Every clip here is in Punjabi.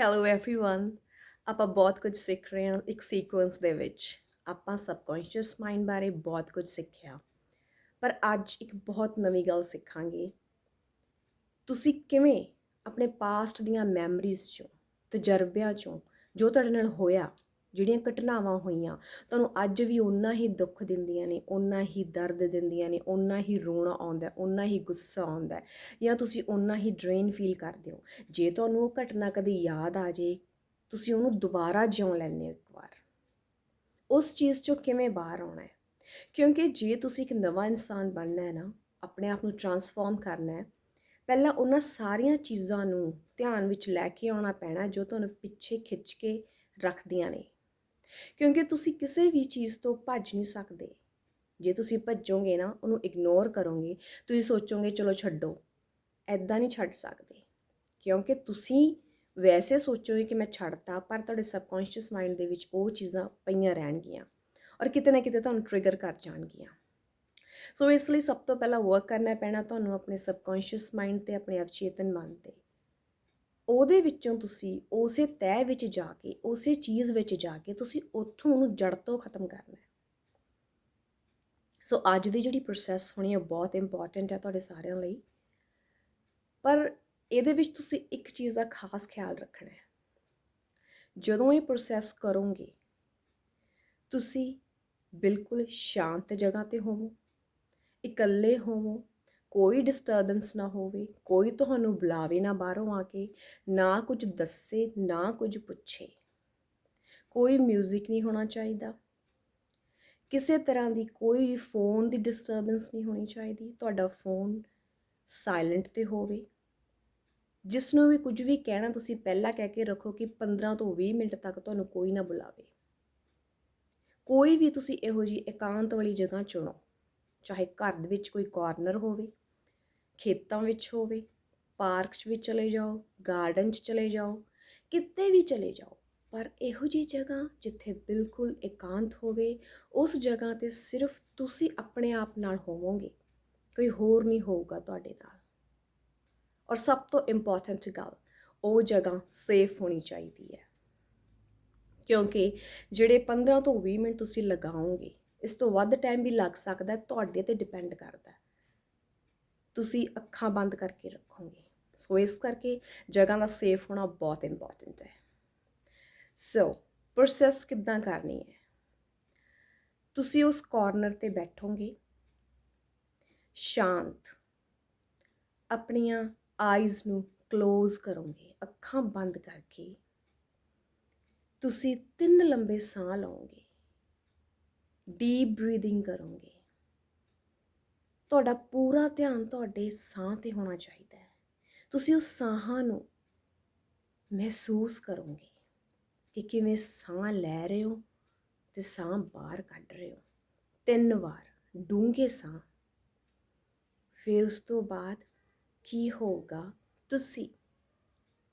ਹੈਲੋ एवरीवन ਆਪਾਂ ਬਹੁਤ ਕੁਝ ਸਿੱਖ ਰਹੇ ਹਾਂ ਇੱਕ ਸੀਕੁਐਂਸ ਦੇ ਵਿੱਚ ਆਪਾਂ ਸਬਕੌਂਸ਼ੀਅਸ ਮਾਈਂਡ ਬਾਰੇ ਬਹੁਤ ਕੁਝ ਸਿੱਖਿਆ ਪਰ ਅੱਜ ਇੱਕ ਬਹੁਤ ਨਵੀਂ ਗੱਲ ਸਿੱਖਾਂਗੇ ਤੁਸੀਂ ਕਿਵੇਂ ਆਪਣੇ ਪਾਸਟ ਦੀਆਂ ਮੈਮਰੀਜ਼ ਚੋਂ ਤਜਰਬਿਆਂ ਚੋਂ ਜੋ ਤੁਹਾਡੇ ਨਾਲ ਹੋਇਆ ਜਿਹੜੀਆਂ ਘਟਨਾਵਾਂ ਹੋਈਆਂ, ਤੁਹਾਨੂੰ ਅੱਜ ਵੀ ਓਨਾ ਹੀ ਦੁੱਖ ਦਿੰਦੀਆਂ ਨੇ ਉਨਾ ਹੀ ਦਰਦ ਦਿੰਦੀਆਂ ਨੇ ਉਨਾ ਹੀ ਰੋਣਾ ਆਉਂਦਾ ਓਨਾ ਹੀ ਗੁੱਸਾ ਆਉਂਦਾ ਜਾਂ ਤੁਸੀਂ ਓਨਾ ਹੀ ਡਰੇਨ ਫੀਲ ਕਰਦੇ ਹੋ। ਜੇ ਤੁਹਾਨੂੰ ਉਹ ਘਟਨਾ ਕਦੇ ਯਾਦ ਆ ਜੇ, ਤੁਸੀਂ ਉਹਨੂੰ ਦੁਬਾਰਾ ਜਿਉਂ ਲੈਂਦੇ ਹੋ ਇੱਕ ਵਾਰ। ਉਸ ਚੀਜ਼ ਚੋਂ ਕਿਵੇਂ ਬਾਹਰ ਆਉਣਾ ਹੈ? ਕਿਉਂਕਿ ਜੇ ਤੁਸੀਂ ਇੱਕ ਨਵਾਂ ਇਨਸਾਨ ਬਣਨਾ ਹੈ ਨਾ, ਆਪਣੇ ਆਪ ਨੂੰ ਟਰਾਂਸਫਾਰਮ ਕਰਨਾ ਹੈ, ਪਹਿਲਾਂ ਉਹਨਾਂ ਸਾਰੀਆਂ ਚੀਜ਼ਾਂ ਨੂੰ ਧਿਆਨ ਵਿੱਚ ਲੈ ਕੇ ਆਉਣਾ ਪੈਣਾ ਜੋ ਤੁਹਾਨੂੰ ਪਿੱਛੇ ਖਿੱਚ ਕੇ ਰੱਖਦੀਆਂ ਨੇ। ਕਿਉਂਕਿ ਤੁਸੀਂ ਕਿਸੇ ਵੀ ਚੀਜ਼ ਤੋਂ ਭੱਜ ਨਹੀਂ ਸਕਦੇ। ਜੇ ਤੁਸੀਂ ਭੱਜੋਗੇ ਨਾ, ਉਹਨੂੰ ਇਗਨੋਰ ਕਰੋਗੇ, ਤੁਸੀਂ ਸੋਚੋਗੇ, ਚਲੋ ਛੱਡੋ ਐਦਾਂ ਨਹੀਂ ਛੱਡ ਸਕਦੇ। ਕਿਉਂਕਿ ਤੁਸੀਂ ਵੈਸੇ ਸੋਚੋਗੇ ਕਿ ਮੈਂ ਛੱਡਤਾ, ਪਰ ਤੁਹਾਡੇ ਸਬਕੌਂਸ਼ੀਅਸ ਮਾਈਂਡ ਦੇ ਵਿੱਚ ਉਹ ਚੀਜ਼ਾਂ ਪਈਆਂ ਰਹਿਣਗੀਆਂ ਔਰ ਕਿਤੇ ਨਾ ਕਿਤੇ ਤੁਹਾਨੂੰ ਟ੍ਰਿਗਰ ਕਰ ਜਾਣਗੀਆਂ। ਸੋ ਇਸ ਲਈ ਸਭ ਤੋਂ ਪਹਿਲਾਂ ਵਰਕ ਕਰਨਾ ਪੈਣਾ ਤੁਹਾਨੂੰ ਆਪਣੇ ਸਬਕੌਂਸ਼ੀਅਸ ਮਾਈਂਡ ਤੇ, ਆਪਣੇ ਅਵਚੇਤਨ ਮਨ ਤੇ। ਉਹਦੇ ਵਿੱਚੋਂ ਤੁਸੀਂ ਉਸੇ ਤਹਿ ਵਿੱਚ ਜਾ ਕੇ, ਉਸੇ ਚੀਜ਼ ਵਿੱਚ ਜਾ ਕੇ ਤੁਸੀਂ ਉੱਥੋਂ ਉਹਨੂੰ ਜੜ ਤੋਂ ਖਤਮ ਕਰਨਾ ਹੈ। ਸੋ ਅੱਜ ਦੀ ਜਿਹੜੀ ਪ੍ਰੋਸੈਸ ਹੋਣੀ ਹੈ ਬਹੁਤ ਇੰਪੋਰਟੈਂਟ ਹੈ ਤੁਹਾਡੇ ਸਾਰਿਆਂ ਲਈ। ਪਰ ਇਹਦੇ ਵਿੱਚ ਤੁਸੀਂ ਇੱਕ ਚੀਜ਼ ਦਾ ਖਾਸ ਖਿਆਲ ਰੱਖਣਾ ਹੈ। ਜਦੋਂ ਇਹ ਪ੍ਰੋਸੈਸ ਕਰੋਗੇ, ਤੁਸੀਂ ਬਿਲਕੁਲ ਸ਼ਾਂਤ ਜਗ੍ਹਾ ਤੇ ਹੋਵੋ, ਇਕੱਲੇ ਹੋਵੋ ਕੋਈ ਡਿਸਟਰਬੈਂਸ ਨਾ ਹੋਵੇ, ਕੋਈ ਤੁਹਾਨੂੰ ਬੁਲਾਵੇ ਨਾ ਬਾਹਰੋਂ ਆ ਕੇ, ਨਾ ਕੁਝ ਦੱਸੇ, ਨਾ ਕੁਝ ਪੁੱਛੇ। ਕੋਈ 뮤직 ਨਹੀਂ ਹੋਣਾ ਚਾਹੀਦਾ। ਕਿਸੇ ਤਰ੍ਹਾਂ ਦੀ ਕੋਈ ਫੋਨ ਦੀ ਡਿਸਟਰਬੈਂਸ ਨਹੀਂ ਹੋਣੀ ਚਾਹੀਦੀ। ਤੁਹਾਡਾ ਫੋਨ ਸਾਇਲੈਂਟ ਤੇ ਹੋਵੇ। ਜਿਸ ਨੂੰ ਵੀ ਕੁਝ ਵੀ ਕਹਿਣਾ ਤੁਸੀਂ ਪਹਿਲਾਂ ਕਹਿ ਕੇ ਰੱਖੋ ਕਿ 15 ਤੋਂ 20 ਮਿੰਟ ਤੱਕ ਤੁਹਾਨੂੰ ਕੋਈ ਨਾ ਬੁਲਾਵੇ। ਕੋਈ ਵੀ ਤੁਸੀਂ ਇਹੋ ਜੀ ਇਕਾਂਤ ਵਾਲੀ ਜਗ੍ਹਾ ਚੁਣੋ। ਚਾਹੇ ਘਰ ਦੇ ਵਿੱਚ ਕੋਈ ਕਾਰਨਰ ਹੋਵੇ, ਖੇਤਾਂ ਵਿੱਚ ਹੋਵੇ ਪਾਰਕ 'ਚ ਵੀ ਚਲੇ ਜਾਓ ਗਾਰਡਨ 'ਚ ਚਲੇ ਜਾਓ, ਕਿਤੇ ਵੀ ਚਲੇ ਜਾਓ, ਪਰ ਇਹੋ ਜੀ ਜਗ੍ਹਾ ਜਿੱਥੇ ਬਿਲਕੁਲ ਇਕਾਂਤ ਹੋਵੇ, ਉਸ ਜਗ੍ਹਾ ਤੇ ਸਿਰਫ ਤੁਸੀਂ ਆਪਣੇ ਆਪ ਨਾਲ ਹੋਵੋਗੇ, ਕੋਈ ਹੋਰ ਨਹੀਂ ਹੋਊਗਾ ਤੁਹਾਡੇ ਨਾਲ। ਔਰ ਸਭ ਤੋਂ ਇੰਪੋਰਟੈਂਟ ਗੱਲ, ਉਹ ਜਗ੍ਹਾ ਸੇਫ ਹੋਣੀ ਚਾਹੀਦੀ ਹੈ। ਕਿਉਂਕਿ ਜਿਹੜੇ 15 ਤੋਂ 20 ਮਿੰਟ ਤੁਸੀਂ ਲਗਾਓਗੇ ਇਸ ਤੋਂ ਵੱਧ ਟਾਈਮ ਵੀ ਲੱਗ ਸਕਦਾ ਤੁਹਾਡੇ ਤੇ ਡਿਪੈਂਡ ਕਰਦਾ ਤੁਸੀਂ ਅੱਖਾਂ ਬੰਦ ਕਰਕੇ ਰੱਖੋਗੇ। ਸੋ ਇਸ ਕਰਕੇ ਜਗ੍ਹਾ ਦਾ ਸੇਫ ਹੋਣਾ ਬਹੁਤ ਇੰਪੋਰਟੈਂਟ ਹੈ। ਸੋ ਪ੍ਰੋਸੈਸ ਕਿੱਦਾਂ ਕਰਨੀ ਹੈ? ਤੁਸੀਂ ਉਸ ਕਾਰਨਰ ਤੇ ਬੈਠੋਗੇ। ਸ਼ਾਂਤ। ਆਪਣੀਆਂ ਆਈਜ਼ ਨੂੰ ক্লোਜ਼ ਕਰੋਗੇ, ਅੱਖਾਂ ਬੰਦ ਕਰਕੇ। ਤੁਸੀਂ ਤਿੰਨ ਲੰਬੇ ਸਾਹ ਲਓਗੇ। ਡੀਪ ਬਰੀਥਿੰਗ ਕਰੋਗੇ। ਤੁਹਾਡਾ ਪੂਰਾ ਧਿਆਨ ਤੁਹਾਡੇ ਸਾਹ ਤੇ ਹੋਣਾ ਚਾਹੀਦਾ ਹੈ। ਤੁਸੀਂ ਉਸ ਸਾਹਾਂ ਨੂੰ ਮਹਿਸੂਸ ਕਰੋਗੇ ਕਿ ਕਿਵੇਂ ਸਾਹ ਲੈ ਰਹੇ ਹੋ ਤੇ ਸਾਹ ਬਾਹਰ ਕੱਢ ਰਹੇ ਹੋ। ਤਿੰਨ ਵਾਰ ਡੂੰਘੇ ਸਾਹ। ਫਿਰ ਉਸ ਤੋਂ ਬਾਅਦ ਕੀ ਹੋਊਗਾ? ਤੁਸੀਂ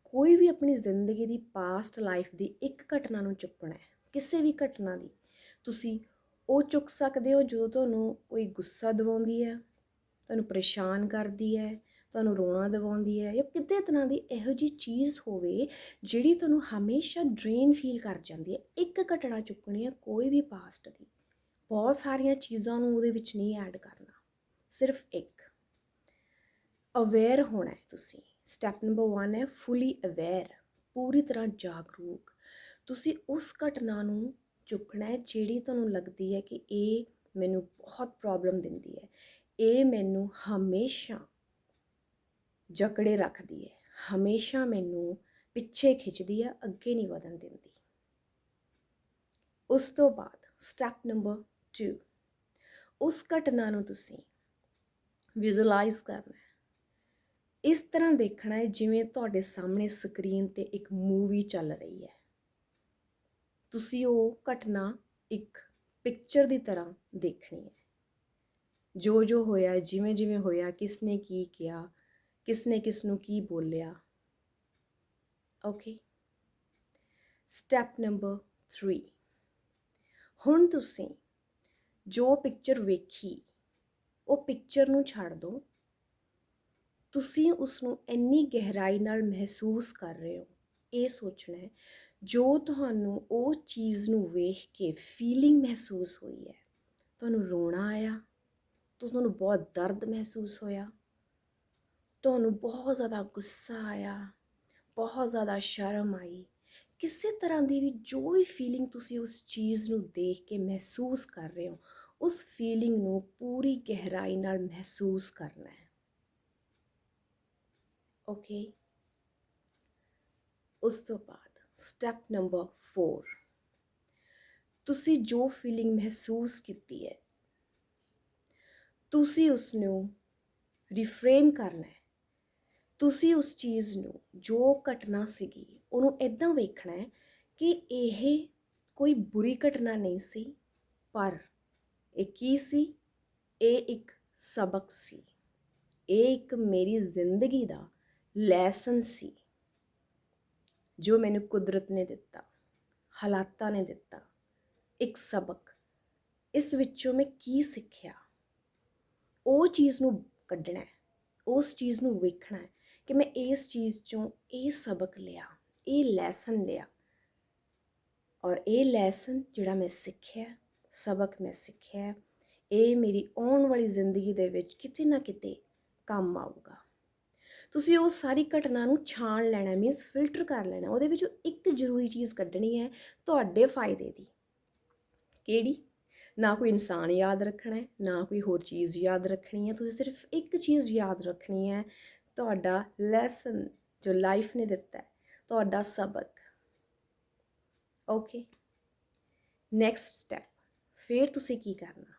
ਕੋਈ ਵੀ ਆਪਣੀ ਜ਼ਿੰਦਗੀ ਦੀ ਪਾਸਟ ਲਾਈਫ ਦੀ ਇੱਕ ਘਟਨਾ ਨੂੰ ਚੁੱਕਣਾ ਹੈ, ਕਿਸੇ ਵੀ ਘਟਨਾ ਦੀ, ਤੁਸੀਂ ਉਹ ਚੁੱਕ ਸਕਦੇ ਹੋ ਜੋ ਤੁਹਾਨੂੰ ਕੋਈ ਗੁੱਸਾ ਦਿਵਾਉਂਦੀ ਹੈ, ਤੁਹਾਨੂੰ ਪਰੇਸ਼ਾਨ ਕਰਦੀ ਹੈ, ਤੁਹਾਨੂੰ ਰੋਣਾ ਦਿਵਾਉਂਦੀ ਹੈ ਜਾਂ ਕਿਤੇ ਤਰ੍ਹਾਂ ਦੀ ਇਹੋ ਜੀ ਚੀਜ਼ ਹੋਵੇ ਜਿਹੜੀ ਤੁਹਾਨੂੰ ਹਮੇਸ਼ਾ ਡਰੇਨ ਫੀਲ ਕਰ ਜਾਂਦੀ ਹੈ, ਇੱਕ ਘਟਨਾ ਚੁੱਕਣੀ ਹੈ ਕੋਈ ਵੀ ਪਾਸਟ ਦੀ। ਬਹੁਤ ਸਾਰੀਆਂ ਚੀਜ਼ਾਂ ਨੂੰ ਉਹਦੇ ਵਿੱਚ ਨਹੀਂ ਐਡ ਕਰਨਾ, ਸਿਰਫ ਇੱਕ। ਅਵੇਅਰ ਹੋਣਾ ਹੈ ਤੁਸੀਂ। ਸਟੈਪ ਨੰਬਰ 1 ਹੈ ਫੁੱਲੀ ਅਵੇਅਰ ਪੂਰੀ ਤਰ੍ਹਾਂ ਜਾਗਰੂਕ। ਤੁਸੀਂ ਉਸ ਘਟਨਾ ਨੂੰ ਚੁੱਕਣਾ ਹੈ, ਜਿਹੜੀ ਤੁਹਾਨੂੰ ਲੱਗਦੀ ਹੈ ਕਿ ਇਹ ਮੈਨੂੰ ਬਹੁਤ ਪ੍ਰੋਬਲਮ ਦਿੰਦੀ ਹੈ। ਇਹ ਮੈਨੂੰ ਹਮੇਸ਼ਾ ਜਕੜੇ ਰੱਖਦੀ ਹੈ। ਹਮੇਸ਼ਾ ਮੈਨੂੰ ਪਿੱਛੇ ਖਿੱਚਦੀ ਹੈ, ਅੱਗੇ ਨਹੀਂ ਵਧਣ ਦਿੰਦੀ। ਉਸ ਤੋਂ ਬਾਅਦ ਸਟੈਪ ਨੰਬਰ 2 ਉਸ ਘਟਨਾ ਨੂੰ ਤੁਸੀਂ ਵਿਜ਼ੂਅਲਾਈਜ਼ ਕਰਨਾ ਇਸ ਤਰ੍ਹਾਂ ਦੇਖਣਾ ਹੈ, ਜਿਵੇਂ ਤੁਹਾਡੇ ਸਾਹਮਣੇ ਸਕਰੀਨ ਤੇ ਇੱਕ ਮੂਵੀ ਚੱਲ ਰਹੀ ਹੈ। ਤੁਸੀਂ ਉਹ ਘਟਨਾ ਇੱਕ ਪਿਕਚਰ ਦੀ ਤਰ੍ਹਾਂ ਦੇਖਣੀ ਹੈ। ਜੋ ਜੋ ਹੋਇਆ ਜਿਵੇਂ ਜਿਵੇਂ ਹੋਇਆ ਕਿਸ ਨੇ ਕੀ ਕਿਹਾ ਕਿਸ ਨੇ ਕਿਸ ਨੂੰ ਕੀ ਬੋਲਿਆ। ਓਕੇ ਸਟੈਪ ਨੰਬਰ 3 ਹੁਣ ਤੁਸੀਂ ਜੋ ਪਿਕਚਰ ਵੇਖੀ, ਉਹ ਪਿਕਚਰ ਨੂੰ ਛੱਡ ਦਿਓ ਤੁਸੀਂ ਉਸ ਨੂੰ ਇੰਨੀ ਗਹਿਰਾਈ ਨਾਲ ਮਹਿਸੂਸ ਕਰ ਰਹੇ ਹੋ, ਇਹ ਸੋਚਣਾ ਹੈ ਜੋ ਤੁਹਾਨੂੰ ਉਹ ਚੀਜ਼ ਨੂੰ ਵੇਖ ਕੇ ਫੀਲਿੰਗ ਮਹਿਸੂਸ ਹੋਈ ਹੈ, ਤੁਹਾਨੂੰ ਰੋਣਾ ਆਇਆ ਤੁਹਾਨੂੰ ਬਹੁਤ ਦਰਦ ਮਹਿਸੂਸ ਹੋਇਆ, ਤੁਹਾਨੂੰ ਬਹੁਤ ਜ਼ਿਆਦਾ ਗੁੱਸਾ ਆਇਆ, ਬਹੁਤ ਜ਼ਿਆਦਾ ਸ਼ਰਮ ਆਈ, ਕਿਸੇ ਤਰ੍ਹਾਂ ਦੀ ਵੀ ਜੋ ਵੀ ਫੀਲਿੰਗ ਤੁਸੀਂ ਉਸ ਚੀਜ਼ ਨੂੰ ਦੇਖ ਕੇ ਮਹਿਸੂਸ ਕਰ ਰਹੇ ਹੋ, ਉਸ ਫੀਲਿੰਗ ਨੂੰ ਪੂਰੀ ਗਹਿਰਾਈ ਨਾਲ ਮਹਿਸੂਸ ਕਰਨਾ ਹੈ। ਓਕੇ ਉਸ ਤੋਂ ਬਾਅਦ ਸਟੈਪ ਨੰਬਰ 4 ਤੁਸੀਂ ਜੋ ਫੀਲਿੰਗ ਮਹਿਸੂਸ ਕੀਤੀ ਹੈ, ਤੁਸੀਂ ਉਸ ਨੂੰ ਰਿਫਰੇਮ ਕਰਨਾ ਹੈ। ਤੁਸੀਂ ਉਸ ਚੀਜ਼ ਨੂੰ ਜੋ ਘਟਨਾ ਸੀਗੀ, ਉਹਨੂੰ ਇਦਾਂ ਵੇਖਣਾ ਹੈ ਕਿ ਇਹ ਕੋਈ ਬੁਰੀ ਘਟਨਾ ਨਹੀਂ ਸੀ, ਪਰ ਇਹ ਕੀ ਸੀ? ਇਹ ਇੱਕ ਸਬਕ ਸੀ। ਇਹ ਇੱਕ ਮੇਰੀ ਜ਼ਿੰਦਗੀ ਦਾ ਲੈਸਨ ਸੀ। ਜੋ ਮੈਨੂੰ ਕੁਦਰਤ ਨੇ ਦਿੱਤਾ, ਹਾਲਾਤਾਂ ਨੇ ਦਿੱਤਾ, ਇੱਕ ਸਬਕ। ਇਸ ਵਿੱਚੋਂ ਮੈਂ ਕੀ ਸਿੱਖਿਆ? ਉਹ ਚੀਜ਼ ਨੂੰ ਕੱਢਣਾ ਹੈ, ਉਸ ਚੀਜ਼ ਨੂੰ ਵੇਖਣਾ ਹੈ ਕਿ ਮੈਂ ਇਸ ਚੀਜ਼ ਚੋਂ ਇਹ ਸਬਕ ਲਿਆ, ਇਹ ਲੈਸਨ ਲਿਆ। ਔਰ ਇਹ ਲੈਸਨ ਜਿਹੜਾ ਮੈਂ ਸਿੱਖਿਆ, ਸਬਕ ਮੈਂ ਸਿੱਖਿਆ, ਇਹ ਮੇਰੀ ਆਉਣ ਵਾਲੀ ਜ਼ਿੰਦਗੀ ਦੇ ਵਿੱਚ ਕਿਤੇ ਨਾ ਕਿਤੇ ਕੰਮ ਆਊਗਾ। ਤੁਸੀਂ ਉਹ ਸਾਰੀ ਘਟਨਾ ਨੂੰ ਛਾਣ ਲੈਣਾ ਮੀਨਸ ਫਿਲਟਰ ਕਰ ਲੈਣਾ, ਉਹਦੇ ਵਿੱਚੋਂ ਇੱਕ ਜ਼ਰੂਰੀ ਚੀਜ਼ ਕੱਢਣੀ ਹੈ ਤੁਹਾਡੇ ਫਾਇਦੇ ਦੀ। ਕਿਹੜੀ? ਨਾ ਕੋਈ ਇਨਸਾਨ ਯਾਦ ਰੱਖਣਾ ਹੈ, ਨਾ ਕੋਈ ਹੋਰ ਚੀਜ਼ ਯਾਦ ਰੱਖਣੀ ਹੈ, ਤੁਸੀਂ ਸਿਰਫ ਇੱਕ ਚੀਜ਼ ਯਾਦ ਰੱਖਣੀ ਹੈ, ਤੁਹਾਡਾ ਲੈਸਨ ਜੋ ਲਾਈਫ ਨੇ ਦਿੱਤਾ ਹੈ, ਤੁਹਾਡਾ ਸਬਕ। ਓਕੇ ਨੈਕਸਟ ਸਟੈਪ ਫਿਰ ਤੁਸੀਂ ਕੀ ਕਰਨਾ?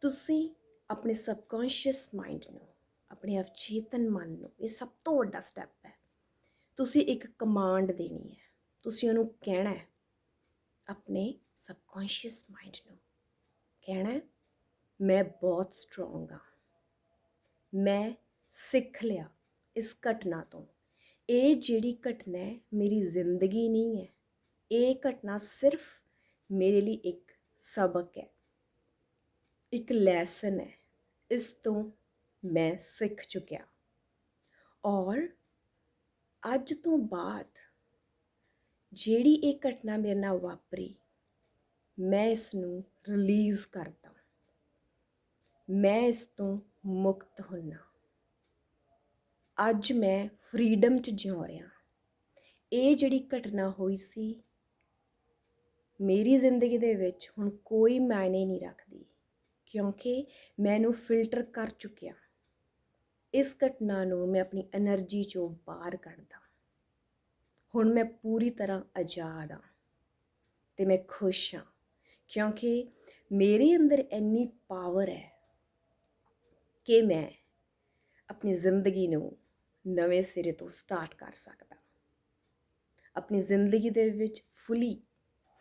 ਤੁਸੀਂ ਆਪਣੇ ਸਬਕੌਂਸ਼ੀਅਸ ਮਾਈਂਡ ਨੂੰ ਆਪਣੇ ਅਵਚੇਤਨ ਮਨ ਨੂੰ, ਇਹ ਸਭ ਤੋਂ ਵੱਡਾ ਸਟੈਪ ਹੈ। ਤੁਸੀਂ ਇੱਕ ਕਮਾਂਡ ਦੇਣੀ ਹੈ। ਤੁਸੀਂ ਉਹਨੂੰ ਕਹਿਣਾ ਹੈ ਆਪਣੇ ਸਬਕੌਂਸ਼ੀਅਸ ਮਾਈਂਡ ਨੂੰ। ਕਹਿਣਾ ਹੈ, ਮੈਂ ਬਹੁਤ ਸਟਰੋਂਗ ਹਾਂ। ਮੈਂ ਸਿੱਖ ਲਿਆ ਇਸ ਘਟਨਾ ਤੋਂ। ਇਹ ਜਿਹੜੀ ਘਟਨਾ ਹੈ, ਮੇਰੀ ਜ਼ਿੰਦਗੀ ਨਹੀਂ ਹੈ। ਇਹ ਘਟਨਾ ਸਿਰਫ ਮੇਰੇ ਲਈ ਇੱਕ ਸਬਕ ਹੈ। ਇੱਕ ਲੈਸਨ ਹੈ। ਇਸ ਤੋਂ ਮੈਂ ਸਿੱਖ ਚੁੱਕਿਆ। ਔਰ ਅੱਜ ਤੋਂ ਬਾਅਦ ਜਿਹੜੀ ਇਹ ਘਟਨਾ ਮੇਰੇ ਨਾਲ ਵਾਪਰੀ, ਮੈਂ ਇਸ ਨੂੰ ਰਿਲੀਜ਼ ਕਰਦਾ ਮੈਂ ਇਸ ਤੋਂ ਮੁਕਤ ਹੁੰਨਾ। ਅੱਜ ਮੈਂ ਫਰੀडम 'ਚ ਜਿਉ ਰਿਹਾ। ਇਹ ਜਿਹੜੀ ਘਟਨਾ ਹੋਈ ਸੀ, ਮੇਰੀ ਜ਼ਿੰਦਗੀ ਦੇ ਵਿੱਚ ਹੁਣ ਕੋਈ ਮਾਇਨੇ ਨਹੀਂ ਰੱਖਦੀ, ਕਿਉਂਕਿ ਮੈਂ ਇਹਨੂੰ ਫਿਲਟਰ ਕਰ ਚੁੱਕਿਆ। ਇਸ ਘਟਨਾ ਨੂੰ ਮੈਂ ਆਪਣੀ ਐਨਰਜੀ 'ਚੋਂ ਬਾਹਰ ਕੱਢਦਾ। ਹੁਣ ਮੈਂ ਪੂਰੀ ਤਰ੍ਹਾਂ ਆਜ਼ਾਦ ਹਾਂ ਤੇ ਮੈਂ ਖੁਸ਼ ਹਾਂ ਕਿਉਂਕਿ ਮੇਰੇ ਅੰਦਰ ਇੰਨੀ ਪਾਵਰ ਹੈ ਕਿ ਮੈਂ ਆਪਣੀ ਜ਼ਿੰਦਗੀ ਨੂੰ ਨਵੇਂ ਸਿਰੇ ਤੋਂ ਸਟਾਰਟ ਕਰ ਸਕਦਾ। ਆਪਣੀ ਜ਼ਿੰਦਗੀ ਦੇ ਵਿੱਚ ਫੁੱਲੀ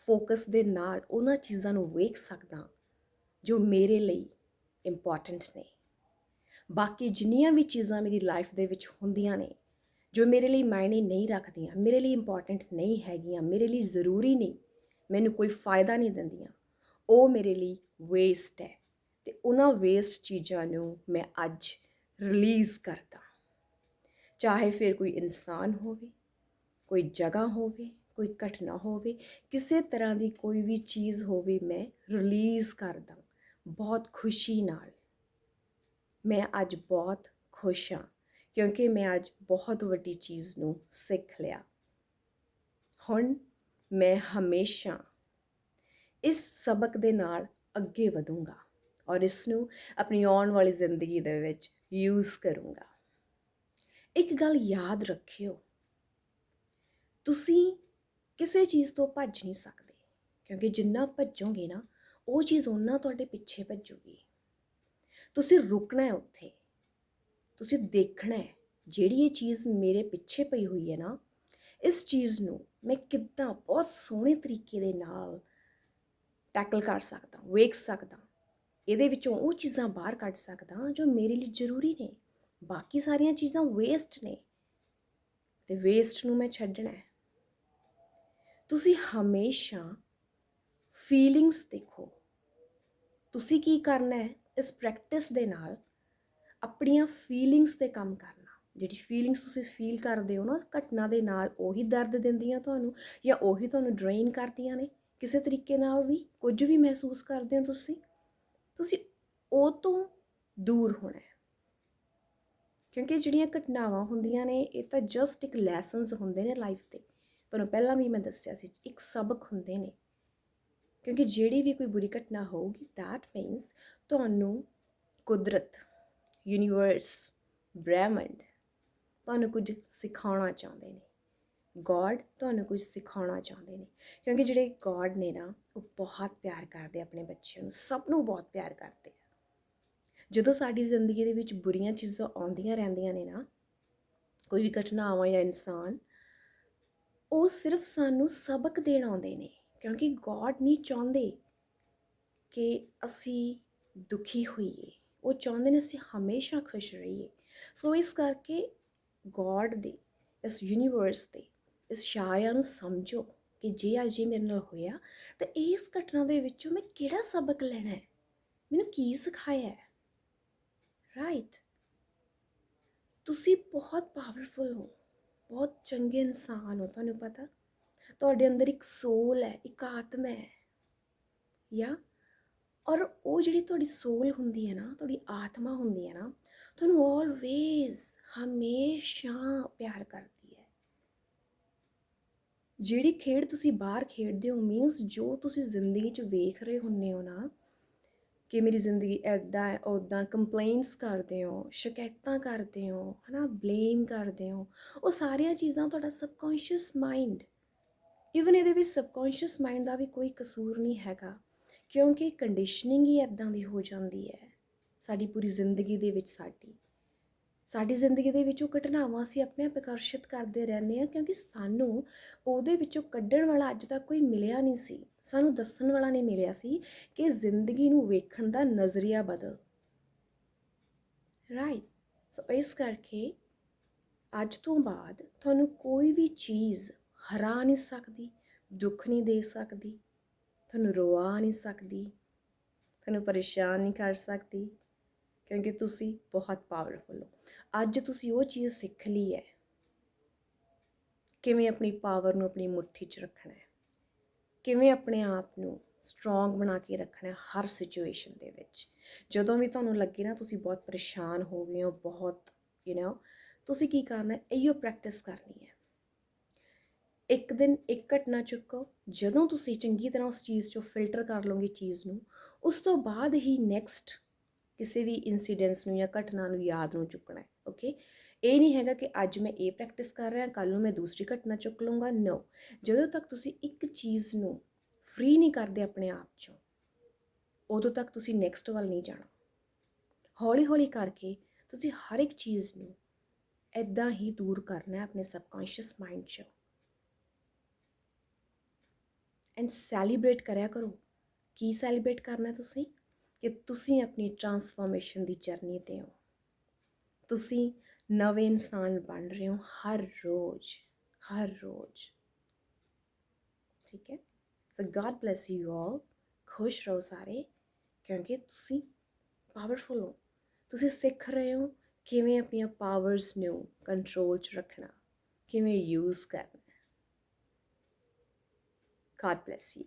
ਫੋਕਸ ਦੇ ਨਾਲ ਉਹਨਾਂ ਚੀਜ਼ਾਂ ਨੂੰ ਵੇਖ ਸਕਦਾ ਜੋ ਮੇਰੇ ਲਈ ਇੰਪੋਰਟੈਂਟ ਨੇ। ਬਾਕੀ ਜਿੰਨੀਆਂ ਵੀ ਚੀਜ਼ਾਂ ਮੇਰੀ ਲਾਈਫ ਦੇ ਵਿੱਚ ਹੁੰਦੀਆਂ ਨੇ, ਜੋ ਮੇਰੇ ਲਈ ਮਾਇਨੇ ਨਹੀਂ ਰੱਖਦੀਆਂ, ਮੇਰੇ ਲਈ ਇੰਪੋਰਟੈਂਟ ਨਹੀਂ ਹੈਗੀਆਂ, ਮੇਰੇ ਲਈ ਜ਼ਰੂਰੀ ਨਹੀਂ, ਮੈਨੂੰ ਕੋਈ ਫਾਇਦਾ ਨਹੀਂ ਦਿੰਦੀਆਂ, ਉਹ ਮੇਰੇ ਲਈ ਵੇਸਟ ਹੈ। ਤੇ ਉਹਨਾਂ ਵੇਸਟ ਚੀਜ਼ਾਂ ਨੂੰ ਮੈਂ ਅੱਜ ਰਿਲੀਜ਼ ਕਰਦਾ। ਚਾਹੇ ਫਿਰ ਕੋਈ ਇਨਸਾਨ ਹੋਵੇ, ਕੋਈ ਜਗ੍ਹਾ ਹੋਵੇ, ਕੋਈ ਘਟਨਾ ਹੋਵੇ, ਕਿਸੇ ਤਰ੍ਹਾਂ ਦੀ ਕੋਈ ਵੀ ਚੀਜ਼ ਹੋਵੇ, ਮੈਂ ਰਿਲੀਜ਼ ਕਰਦਾ, ਬਹੁਤ ਖੁਸ਼ੀ ਨਾਲ। ਮੈਂ ਅੱਜ ਬਹੁਤ ਖੁਸ਼ ਹਾਂ ਕਿਉਂਕਿ ਮੈਂ ਅੱਜ ਬਹੁਤ ਵੱਡੀ ਚੀਜ਼ ਨੂੰ ਸਿੱਖ ਲਿਆ। ਹੁਣ ਮੈਂ ਹਮੇਸ਼ਾ ਇਸ ਸਬਕ ਦੇ ਨਾਲ ਅੱਗੇ ਵਧੂੰਗਾ ਔਰ ਇਸ ਨੂੰ ਆਪਣੀ ਆਉਣ ਵਾਲੀ ਜ਼ਿੰਦਗੀ ਦੇ ਵਿੱਚ ਯੂਜ਼ ਕਰੂੰਗਾ। ਇੱਕ ਗੱਲ ਯਾਦ ਰੱਖਿਓ, ਤੁਸੀਂ ਕਿਸੇ ਚੀਜ਼ ਤੋਂ ਭੱਜ ਨਹੀਂ ਸਕਦੇ ਕਿਉਂਕਿ ਜਿੰਨਾ ਭੱਜੋਗੇ ਨਾ, ਉਹ ਚੀਜ਼ ਉਹਨਾਂ ਤੁਹਾਡੇ ਪਿੱਛੇ ਭੱਜੂਗੀ। ਤੁਸੀਂ ਰੁਕਣਾ ਹੈ ਉੱਥੇ। ਤੁਸੀਂ ਦੇਖਣਾ ਹੈ, ਜਿਹੜੀ ਇਹ ਚੀਜ਼ ਮੇਰੇ ਪਿੱਛੇ ਪਈ ਹੋਈ ਹੈ ਨਾ, ਇਸ ਚੀਜ਼ ਨੂੰ ਮੈਂ ਕਿੱਦਾਂ ਬਹੁਤ ਸੋਹਣੇ ਤਰੀਕੇ ਦੇ ਨਾਲ ਟੈਕਲ ਕਰ ਸਕਦਾ, ਵੇਖ ਸਕਦਾ। ਇਹਦੇ ਵਿੱਚੋਂ ਉਹ ਚੀਜ਼ਾਂ ਬਾਹਰ ਕੱਢ ਸਕਦਾ ਜੋ ਮੇਰੇ ਲਈ ਜ਼ਰੂਰੀ ਨੇ। ਬਾਕੀ ਸਾਰੀਆਂ ਚੀਜ਼ਾਂ ਵੇਸਟ ਨੇ। ਤੇ ਵੇਸਟ ਨੂੰ ਮੈਂ ਛੱਡਣਾ ਹੈ। ਤੁਸੀਂ ਹਮੇਸ਼ਾ ਫੀਲਿੰਗਸ ਦੇਖੋ। ਤੁਸੀਂ ਕੀ ਕਰਨਾ ਹੈ? ਇਸ ਪ੍ਰੈਕਟਿਸ ਦੇ ਨਾਲ ਆਪਣੀਆਂ ਫੀਲਿੰਗਸ ਤੇ ਕੰਮ ਕਰਨਾ। ਜਿਹੜੀ ਫੀਲਿੰਗਸ ਤੁਸੀਂ ਫੀਲ ਕਰਦੇ ਹੋ ਨਾ, ਉਸ ਘਟਨਾ ਦੇ ਨਾਲ ਉਹੀ ਦਰਦ ਦਿੰਦੀਆਂ ਤੁਹਾਨੂੰ ਜਾਂ ਉਹੀ ਤੁਹਾਨੂੰ ਡਰੇਨ ਕਰਦੀਆਂ ਨੇ। ਕਿਸੇ ਤਰੀਕੇ ਨਾਲ ਵੀ ਕੁਝ ਵੀ ਮਹਿਸੂਸ ਕਰਦੇ ਹੋ ਤੁਸੀਂ ਤੁਸੀਂ ਉਹ ਤੋਂ ਦੂਰ ਹੋਣਾ ਹੈ। ਕਿਉਂਕਿ ਜਿਹੜੀਆਂ ਘਟਨਾਵਾਂ ਹੁੰਦੀਆਂ ਨੇ, ਇਹ ਤਾਂ ਜਸਟ ਇੱਕ ਲੈਸਨਸ ਹੁੰਦੇ ਨੇ ਲਾਈਫ ਦੇ ਤੁਹਾਨੂੰ ਪਹਿਲਾਂ ਵੀ ਮੈਂ ਦੱਸਿਆ ਸੀ, ਇੱਕ ਸਬਕ ਹੁੰਦੇ ਨੇ। ਕਿਉਂਕਿ ਜਿਹੜੀ ਵੀ ਕੋਈ ਬੁਰੀ ਘਟਨਾ ਹੋਊਗੀ, that means ਤੁਹਾਨੂੰ ਕੁਦਰਤ ਯੂਨੀਵਰਸ ਬ੍ਰਹਿਮੰਡ ਤੁਹਾਨੂੰ ਕੁਝ ਸਿਖਾਉਣਾ ਚਾਹੁੰਦੇ ਨੇ। ਗੋਡ ਤੁਹਾਨੂੰ ਕੁਝ ਸਿਖਾਉਣਾ ਚਾਹੁੰਦੇ ਨੇ। ਕਿਉਂਕਿ ਜਿਹੜੇ ਗੋਡ ਨੇ ਨਾ, ਉਹ ਬਹੁਤ ਪਿਆਰ ਕਰਦੇ ਆਪਣੇ ਬੱਚਿਆਂ ਨੂੰ, ਸਭ ਨੂੰ ਬਹੁਤ ਪਿਆਰ ਕਰਦੇ ਆ। ਜਦੋਂ ਸਾਡੀ ਜ਼ਿੰਦਗੀ ਦੇ ਵਿੱਚ ਬੁਰੀਆਂ ਚੀਜ਼ਾਂ ਆਉਂਦੀਆਂ ਰਹਿੰਦੀਆਂ ਨੇ ਨਾ, ਕੋਈ ਵੀ ਘਟਨਾ ਆਵਾਂ ਜਾਂ ਇਨਸਾਨ, ਉਹ ਸਿਰਫ ਸਾਨੂੰ ਸਬਕ ਦੇਣ ਆਉਂਦੇ ਨੇ। ਕਿਉਂਕਿ ਗੋਡ ਨਹੀਂ ਚਾਹੁੰਦੇ ਕਿ ਅਸੀਂ ਦੁਖੀ ਹੋਈਏ। ਉਹ ਚਾਹੁੰਦੇ ਨੇ ਅਸੀਂ ਹਮੇਸ਼ਾ ਖੁਸ਼ ਰਹੀਏ। ਸੋ ਇਸ ਕਰਕੇ ਗੋਡ ਦੇ, ਇਸ ਯੂਨੀਵਰਸ ਦੇ, ਇਸ ਸ਼ਾਇਰਾਂ ਨੂੰ ਸਮਝੋ ਕਿ ਜੇ ਅੱਜ ਇਹ ਮੇਰੇ ਨਾਲ ਹੋਇਆ, ਤਾਂ ਇਸ ਘਟਨਾ ਦੇ ਵਿੱਚੋਂ ਮੈਂ ਕਿਹੜਾ ਸਬਕ ਲੈਣਾ ਹੈ? ਮੈਨੂੰ ਕੀ ਸਿਖਾਇਆ ਹੈ? ਰਾਈਟ ਤੁਸੀਂ ਬਹੁਤ ਪਾਵਰਫੁਲ ਹੋ। ਬਹੁਤ ਚੰਗੇ ਇਨਸਾਨ ਹੋ, ਤੁਹਾਨੂੰ ਪਤਾ। ਤੁਹਾਡੇ ਅੰਦਰ ਇੱਕ ਸੋਲ ਹੈ, ਇੱਕ ਆਤਮਾ ਹੈ। ਜਾਂ ਔਰ ਉਹ ਜਿਹੜੀ ਤੁਹਾਡੀ ਸੋਲ ਹੁੰਦੀ ਹੈ ਨਾ, ਤੁਹਾਡੀ ਆਤਮਾ ਹੁੰਦੀ ਹੈ ਨਾ, ਤੁਹਾਨੂੰ ਆਲਵੇਜ਼ ਹਮੇਸ਼ਾ ਪਿਆਰ ਕਰਦੀ ਹੈ। ਜਿਹੜੀ ਖੇਡ ਤੁਸੀਂ ਬਾਹਰ ਖੇਡਦੇ ਹੋ ਮੀਨਸ ਜੋ ਤੁਸੀਂ ਜ਼ਿੰਦਗੀ 'ਚ ਵੇਖ ਰਹੇ ਹੁੰਨੇ ਹੋ ਨਾ, ਕਿ ਮੇਰੀ ਜ਼ਿੰਦਗੀ ਐਦਾਂ ਹੈ ਉੱਦਾਂ ਕੰਪਲੇਂਟਸ ਕਰਦੇ ਹੋ, ਸ਼ਿਕਾਇਤਾਂ ਕਰਦੇ ਹੋ, ਹਨਾ ਬਲੇਮ ਕਰਦੇ ਹੋ, ਉਹ ਸਾਰੀਆਂ ਚੀਜ਼ਾਂ ਤੁਹਾਡਾ ਸਬਕੌਂਸ਼ੀਅਸ ਮਾਈਂਡ ਈਵਨ ਇਹਦੇ ਵਿੱਚ ਸਬਕੌਂਸ਼ੀਅਸ ਮਾਈਂਡ ਦਾ ਵੀ ਕੋਈ ਕਸੂਰ ਨਹੀਂ ਹੈਗਾ, ਕਿਉਂਕਿ ਕੰਡੀਸ਼ਨਿੰਗ ਹੀ ਐਦਾਂ ਦੀ ਹੋ ਜਾਂਦੀ ਹੈ, ਸਾਡੀ ਪੂਰੀ ਜ਼ਿੰਦਗੀ ਦੇ ਵਿੱਚ ਸਾਡੀ। ਸਾਡੀ ਜ਼ਿੰਦਗੀ ਦੇ ਵਿੱਚ ਉਹ ਘਟਨਾਵਾਂ ਅਸੀਂ ਆਪਣੇ ਆਪ ਆਕਰਸ਼ਿਤ ਕਰਦੇ ਰਹਿੰਦੇ ਹਾਂ, ਕਿਉਂਕਿ ਸਾਨੂੰ ਉਹਦੇ ਵਿੱਚੋਂ ਕੱਢਣ ਵਾਲਾ ਅੱਜ ਤੱਕ ਕੋਈ ਮਿਲਿਆ ਨਹੀਂ ਸੀ। ਸਾਨੂੰ ਦੱਸਣ ਵਾਲਾ ਨਹੀਂ ਮਿਲਿਆ ਸੀ ਕਿ ਜ਼ਿੰਦਗੀ ਨੂੰ ਵੇਖਣ ਦਾ ਨਜ਼ਰੀਆ ਬਦਲ। ਰਾਈਟ ਸੋ ਇਸ ਕਰਕੇ ਅੱਜ ਤੋਂ ਬਾਅਦ ਤੁਹਾਨੂੰ ਕੋਈ ਵੀ ਚੀਜ਼ ਹਰਾ ਨਹੀਂ ਸਕਦੀ, ਦੁੱਖ ਨਹੀਂ ਦੇ ਸਕਦੀ, ਤੁਹਾਨੂੰ ਰਵਾ ਨਹੀਂ ਸਕਦੀ, ਤੁਹਾਨੂੰ ਪਰੇਸ਼ਾਨ ਨਹੀਂ ਕਰ ਸਕਦੀ, ਕਿਉਂਕਿ ਤੁਸੀਂ ਬਹੁਤ ਪਾਵਰਫੁਲ ਹੋ। ਅੱਜ ਤੁਸੀਂ ਉਹ ਚੀਜ਼ ਸਿੱਖ ਲਈ ਹੈ। ਕਿਵੇਂ ਆਪਣੀ ਪਾਵਰ ਨੂੰ ਆਪਣੀ ਮੁੱਠੀ 'ਚ ਰੱਖਣਾ ਹੈ। ਕਿਵੇਂ ਆਪਣੇ ਆਪ ਨੂੰ ਸਟਰੋਂਗ ਬਣਾ ਕੇ ਰੱਖਣਾ ਹੈ ਹਰ ਸਿਚੁਏਸ਼ਨ ਦੇ ਵਿੱਚ। ਜਦੋਂ ਵੀ ਤੁਹਾਨੂੰ ਲੱਗੇ ਨਾ ਤੁਸੀਂ ਬਹੁਤ ਪਰੇਸ਼ਾਨ ਹੋ ਗਏ ਹੋ, ਬਹੁਤ ਯੂ نو ਤੁਸੀਂ ਕੀ ਕਰਨਾ ਹੈ? ਇਹੋ ਪ੍ਰੈਕਟਿਸ ਕਰਨੀ ਹੈ। ਇੱਕ ਦਿਨ ਇੱਕ ਘਟਨਾ ਚੁੱਕੋ, ਜਦੋਂ ਤੁਸੀਂ ਚੰਗੀ ਤਰ੍ਹਾਂ ਉਸ ਚੀਜ਼ 'ਚੋਂ ਫਿਲਟਰ ਕਰ ਲਓਗੇ ਚੀਜ਼ ਨੂੰ, ਉਸ ਤੋਂ ਬਾਅਦ ਹੀ ਨੈਕਸਟ ਕਿਸੇ ਵੀ ਇਨਸੀਡੈਂਟਸ ਨੂੰ ਜਾਂ ਘਟਨਾ ਨੂੰ ਯਾਦ ਨੂੰ ਚੁੱਕਣਾ ਹੈ ਓਕੇ ਇਹ ਨਹੀਂ ਹੈਗਾ ਕਿ ਅੱਜ ਮੈਂ ਇਹ ਪ੍ਰੈਕਟਿਸ ਕਰ ਰਿਹਾ ਕੱਲ ਨੂੰ ਮੈਂ ਦੂਸਰੀ ਘਟਨਾ ਚੁੱਕ ਲਵਾਂਗਾ ਨੋ ਜਦੋਂ ਤੱਕ ਤੁਸੀਂ ਇੱਕ ਚੀਜ਼ ਨੂੰ ਫ੍ਰੀ ਨਹੀਂ ਕਰਦੇ ਆਪਣੇ ਆਪ ਚੋਂ, ਉਦੋਂ ਤੱਕ ਤੁਸੀਂ ਨੈਕਸਟ ਵੱਲ ਨਹੀਂ ਜਾਣਾ। ਹੌਲੀ ਹੌਲੀ ਕਰਕੇ ਤੁਸੀਂ ਹਰ ਇੱਕ ਚੀਜ਼ ਨੂੰ ਐਦਾਂ ਹੀ ਦੂਰ ਕਰਨਾ ਹੈ ਆਪਣੇ ਸਬਕੌਂਸ਼ੀਅਸ ਮਾਈਂਡ 'ਚੋਂ। ਐਂਡ ਸੈਲੀਬ੍ਰੇਟ ਕਰਿਆ ਕਰੋ। ਕੀ ਸੈਲੀਬ੍ਰੇਟ ਕਰਨਾ ਤੁਸੀਂ? ਕਿ ਤੁਸੀਂ ਆਪਣੀ ਟਰਾਂਸਫਰਮੇਸ਼ਨ ਦੀ ਜਰਨੀ ਤੇ ਹੋ। ਤੁਸੀਂ ਨਵੇਂ ਇਨਸਾਨ ਬਣ ਰਹੇ ਹੋ ਹਰ ਰੋਜ਼ ਹਰ ਰੋਜ਼। ਠੀਕ ਹੈ? So God bless you all ਖੁਸ਼ ਰਹੋ ਸਾਰੇ, ਕਿਉਂਕਿ ਤੁਸੀਂ ਪਾਵਰਫੁਲ ਹੋ। ਤੁਸੀਂ ਸਿੱਖ ਰਹੇ ਹੋ ਕਿਵੇਂ ਆਪਣੀਆਂ ਪਾਵਰਸ ਨੂੰ ਕੰਟਰੋਲ 'ਚ ਰੱਖਣਾ, ਕਿਵੇਂ ਯੂਜ਼ ਕਰਨਾ। God bless you.